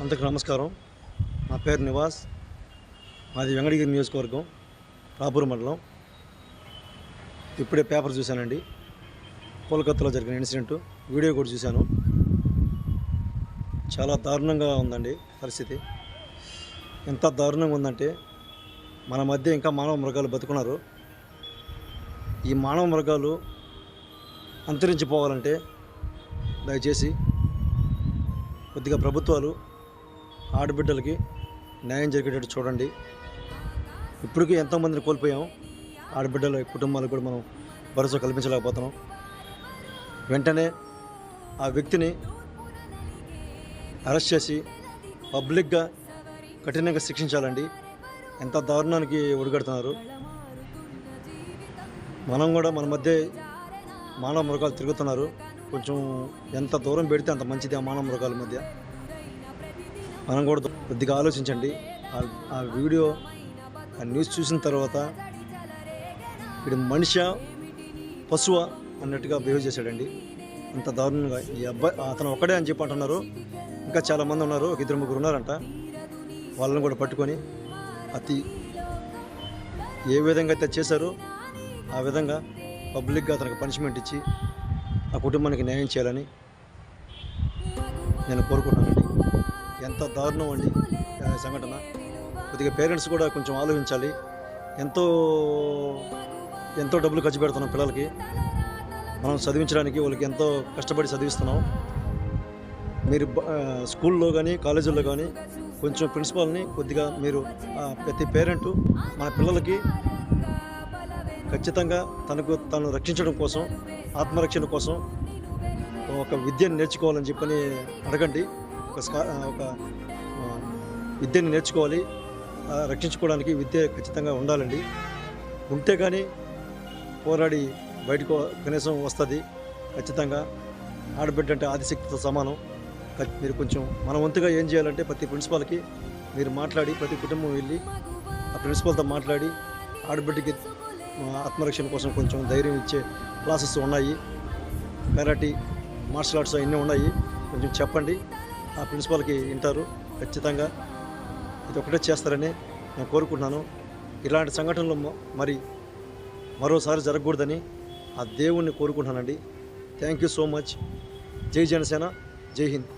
అందరికి నమస్కారం. నా పేరు నివాస్. మాది వెంకటగిరి నియోజకవర్గం రాపూర్ మండలం. ఇప్పుడే పేపర్ చూశానండి. కోల్కత్తాలో జరిగిన ఇన్సిడెంట్. వీడియో కూడా చూశాను. చాలా దారుణంగా ఉందండి పరిస్థితి. ఎంత దారుణంగా ఉందంటే మన మధ్య ఇంకా మానవ మృగాలు బతుకున్నారు. ఈ మానవ మృగాలు అంతరించిపోవాలంటే దయచేసి కొద్దిగా ప్రభుత్వాలు ఆడబిడ్డలకి న్యాయం జరిగేటట్టు చూడండి. ఇప్పటికీ ఎంతోమందిని కోల్పోయాం. ఆడబిడ్డల కుటుంబాలకు కూడా మనం భరోసా కల్పించలేకపోతున్నాం. వెంటనే ఆ వ్యక్తిని అరెస్ట్ చేసి పబ్లిక్గా కఠినంగా శిక్షించాలండి. ఎంత దారుణానికి ఒడిగడుతున్నారు. మనం కూడా మన మధ్య మానవ మృగాలు తిరుగుతున్నారు. కొంచెం ఎంత దూరం పెడితే అంత మంచిది ఆ మానవ మృగాల మధ్య. మనం కూడా కొద్దిగా ఆలోచించండి. ఆ- వీడియో ఆ న్యూస్ చూసిన తర్వాత వీడు మనిషి పశువా అన్నట్టుగా బిహేవ్ చేశాడండి. అంత దారుణంగా. ఈ అబ్బాయి అతను ఒక్కడే అని చెప్పి అంటున్నారు. ఇంకా చాలామంది ఉన్నారు. ఒక ఇద్దరు ముగ్గురు ఉన్నారంట. వాళ్ళని కూడా పట్టుకొని అతి ఏ విధంగా అయితే చేశారో ఆ విధంగా పబ్లిక్గా అతనికి పనిష్మెంట్ ఇచ్చి ఆ కుటుంబానికి న్యాయం చేయాలని నేను కోరుకుంటున్నానండి. ఎంత దారుణం అండి సంఘటన. కొద్దిగా పేరెంట్స్ కూడా కొంచెం ఆలోచించాలి. ఎంతో ఎంతో డబ్బులు ఖర్చు పెడుతున్నాం పిల్లలకి. మనం చదివించడానికి వాళ్ళకి ఎంతో కష్టపడి చదివిస్తున్నాం. మీరు స్కూల్లో కానీ కాలేజీల్లో కానీ కొంచెం ప్రిన్సిపాల్ని కొద్దిగా మీరు ప్రతి పేరెంటు మన పిల్లలకి ఖచ్చితంగా తనకు తను రక్షించడం కోసం ఆత్మరక్షణ కోసం ఒక విద్యను నేర్చుకోవాలని చెప్పని అడగండి. ఒక స్కా ఒక విద్యను నేర్చుకోవాలి. రక్షించుకోవడానికి విద్య ఖచ్చితంగా ఉండాలండి. ఉంటే కానీ పోరాడి బయటకు కనీసం వస్తుంది. ఖచ్చితంగా ఆడబిడ్డ అంటే ఆదిశక్తితో సమానం. మీరు కొంచెం మన వంతుగా ఏం చేయాలంటే ప్రతి ప్రిన్సిపాల్కి మీరు మాట్లాడి ప్రతి కుటుంబం వెళ్ళి ఆ ప్రిన్సిపాల్తో మాట్లాడి ఆడబిడ్డకి ఆత్మరక్షణ కోసం కొంచెం ధైర్యం ఇచ్చే క్లాసెస్ ఉన్నాయి. కరాటీ మార్షల్ ఆర్ట్స్ అన్నీ ఉన్నాయి. కొంచెం చెప్పండి. ఆ ప్రిన్సిపాల్కి వింటారు. ఖచ్చితంగా ఇది ఒకటే చేస్తారని నేను కోరుకుంటున్నాను. ఇలాంటి సంఘటనలు మరి మరోసారి జరగకూడదని ఆ దేవుణ్ణి కోరుకుంటున్నానండి. Thank you so much. జై జనసేన. జై హింద్.